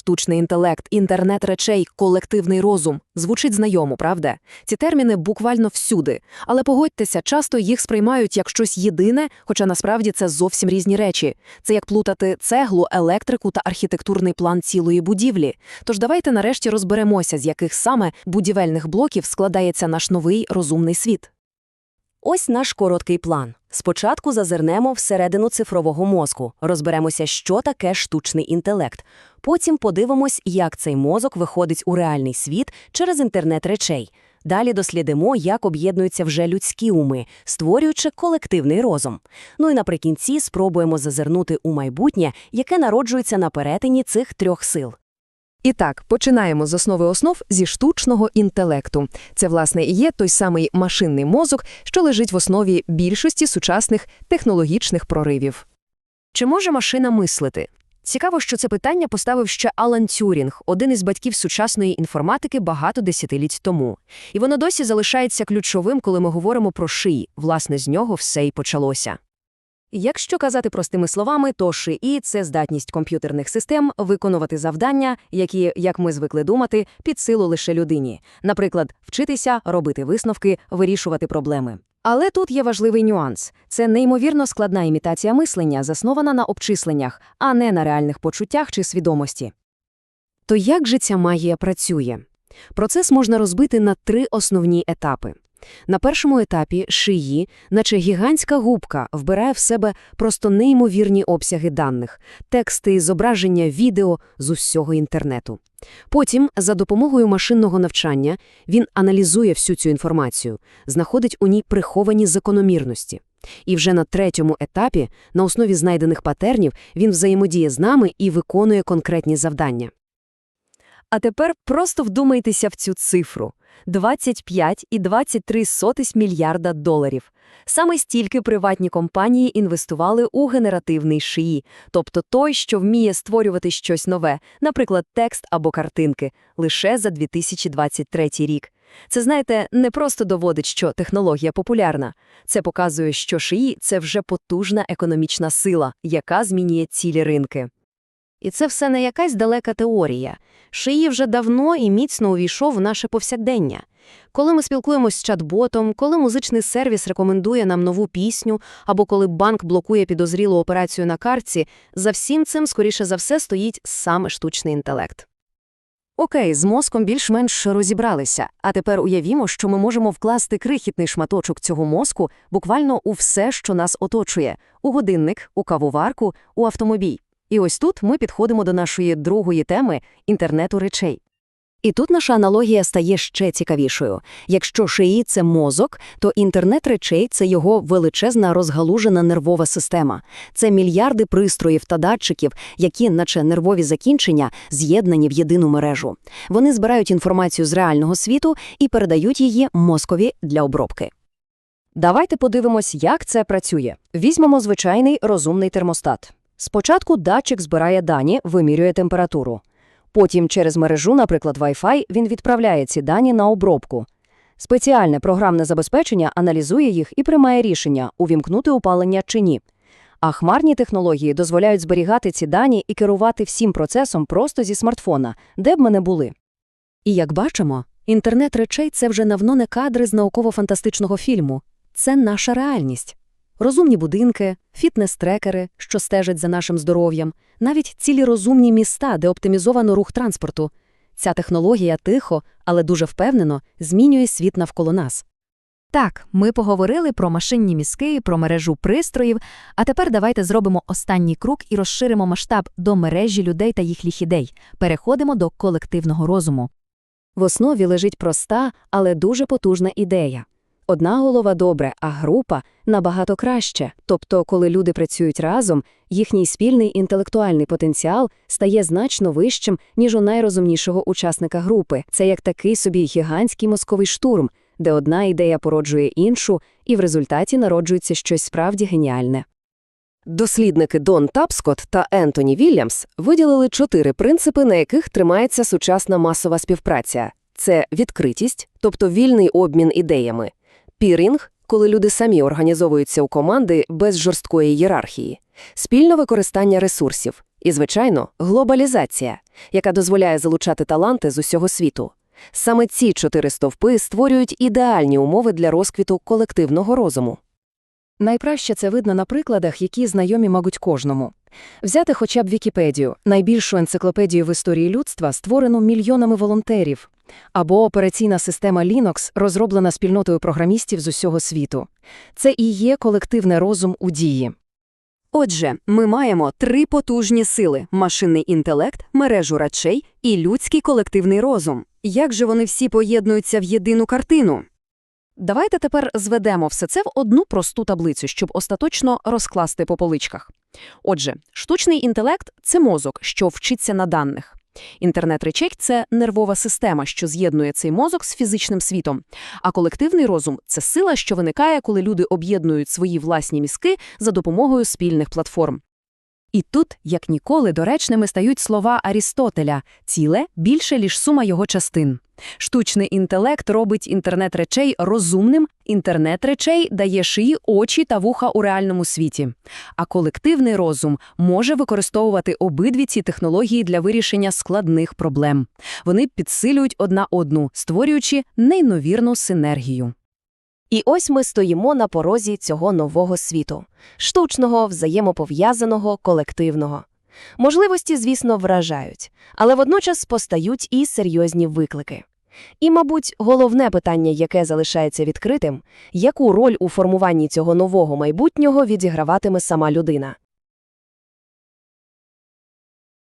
Штучний інтелект, інтернет речей, колективний розум. Звучить знайомо, правда? Ці терміни буквально всюди. Але погодьтеся, часто їх сприймають як щось єдине, хоча насправді це зовсім різні речі. Це як плутати цеглу, електрику та архітектурний план цілої будівлі. Тож давайте нарешті розберемося, з яких саме будівельних блоків складається наш новий розумний світ. Ось наш короткий план. Спочатку зазирнемо всередину цифрового мозку, розберемося, що таке штучний інтелект. Потім подивимось, як цей мозок виходить у реальний світ через інтернет речей. Далі дослідимо, як об'єднуються вже людські уми, створюючи колективний розум. Ну і наприкінці спробуємо зазирнути у майбутнє, яке народжується на перетині цих трьох сил. І так, починаємо з основи основ зі штучного інтелекту. Це, власне, і є той самий машинний мозок, що лежить в основі більшості сучасних технологічних проривів. Чи може машина мислити? Цікаво, що це питання поставив ще Алан Тюрінг, один із батьків сучасної інформатики багато десятиліть тому. І воно досі залишається ключовим, коли ми говоримо про шиї. Власне, з нього все й почалося. Якщо казати простими словами, то ШИІ – це здатність комп'ютерних систем виконувати завдання, які, як ми звикли думати, під силу лише людині. Наприклад, вчитися, робити висновки, вирішувати проблеми. Але тут є важливий нюанс. Це неймовірно складна імітація мислення, заснована на обчисленнях, а не на реальних почуттях чи свідомості. То як же ця магія працює? Процес можна розбити на три основні етапи. На першому етапі шиї, наче гігантська губка, вбирає в себе просто неймовірні обсяги даних, тексти, зображення, відео з усього інтернету. Потім, за допомогою машинного навчання, він аналізує всю цю інформацію, знаходить у ній приховані закономірності. І вже на третьому етапі, на основі знайдених патернів, він взаємодіє з нами і виконує конкретні завдання. А тепер просто вдумайтеся в цю цифру. 25,23 мільярда доларів. Саме стільки приватні компанії інвестували у генеративний шиї, тобто той, що вміє створювати щось нове, наприклад, текст або картинки, лише за 2023 рік. Це, знаєте, не просто доводить, що технологія популярна. Це показує, що шиї – це вже потужна економічна сила, яка змінює цілі ринки. І це все не якась далека теорія. Шиї вже давно і міцно увійшов в наше повсякдення. Коли ми спілкуємось з чат-ботом, коли музичний сервіс рекомендує нам нову пісню, або коли банк блокує підозрілу операцію на картці, за всім цим, скоріше за все, стоїть саме штучний інтелект. Окей, з мозком більш-менш розібралися, а тепер уявімо, що ми можемо вкласти крихітний шматочок цього мозку буквально у все, що нас оточує – у годинник, у кавоварку, у автомобіль. І ось тут ми підходимо до нашої другої теми – інтернету речей. І тут наша аналогія стає ще цікавішою. Якщо шиї – це мозок, то інтернет речей – це його величезна розгалужена нервова система. Це мільярди пристроїв та датчиків, які, наче нервові закінчення, з'єднані в єдину мережу. Вони збирають інформацію з реального світу і передають її мозкові для обробки. Давайте подивимось, як це працює. Візьмемо звичайний розумний термостат. Спочатку датчик збирає дані, вимірює температуру. Потім через мережу, наприклад, Wi-Fi, він відправляє ці дані на обробку. Спеціальне програмне забезпечення аналізує їх і приймає рішення, увімкнути опалення чи ні. А хмарні технології дозволяють зберігати ці дані і керувати всім процесом просто зі смартфона, де б ми не були. І як бачимо, інтернет речей це вже давно не кадри з науково-фантастичного фільму. Це наша реальність. Розумні будинки, фітнес-трекери, що стежать за нашим здоров'ям, навіть цілі розумні міста, де оптимізовано рух транспорту. Ця технологія тихо, але дуже впевнено змінює світ навколо нас. Так, ми поговорили про машинні мізки, про мережу пристроїв, а тепер давайте зробимо останній крок і розширимо масштаб до мережі людей та їх ідей. Переходимо до колективного розуму. В основі лежить проста, але дуже потужна ідея. Одна голова добре, а група набагато краще. Тобто, коли люди працюють разом, їхній спільний інтелектуальний потенціал стає значно вищим, ніж у найрозумнішого учасника групи. Це як такий собі гігантський мозковий штурм, де одна ідея породжує іншу, і в результаті народжується щось справді геніальне. Дослідники Дон Тапскот та Ентоні Вільямс виділили чотири принципи, на яких тримається сучасна масова співпраця: це відкритість, тобто вільний обмін ідеями. Пірінг, коли люди самі організовуються у команди без жорсткої ієрархії, спільне використання ресурсів, І, звичайно, глобалізація, яка дозволяє залучати таланти з усього світу. Саме ці чотири стовпи створюють ідеальні умови для розквіту колективного розуму. Найкраще це видно на прикладах, які знайомі, мабуть, кожному. Взяти хоча б Вікіпедію, найбільшу енциклопедію в історії людства, створену мільйонами волонтерів, або операційна система Linux, розроблена спільнотою програмістів з усього світу. Це і є колективний розум у дії. Отже, ми маємо три потужні сили – машинний інтелект, мережу речей і людський колективний розум. Як же вони всі поєднуються в єдину картину? Давайте тепер зведемо все це в одну просту таблицю, щоб остаточно розкласти по поличках. Отже, штучний інтелект – це мозок, що вчиться на даних. Інтернет речей – це нервова система, що з'єднує цей мозок з фізичним світом. А колективний розум – це сила, що виникає, коли люди об'єднують свої власні мізки за допомогою спільних платформ. І тут, як ніколи, доречними стають слова Арістотеля «ціле більше, ліж сума його частин». Штучний інтелект робить інтернет речей розумним, інтернет речей дає шиї очі та вуха у реальному світі. А колективний розум може використовувати обидві ці технології для вирішення складних проблем. Вони підсилюють одна одну, створюючи неймовірну синергію. І ось ми стоїмо на порозі цього нового світу – штучного, взаємопов'язаного, колективного. Можливості, звісно, вражають, але водночас постають і серйозні виклики. І, мабуть, головне питання, яке залишається відкритим – яку роль у формуванні цього нового майбутнього відіграватиме сама людина?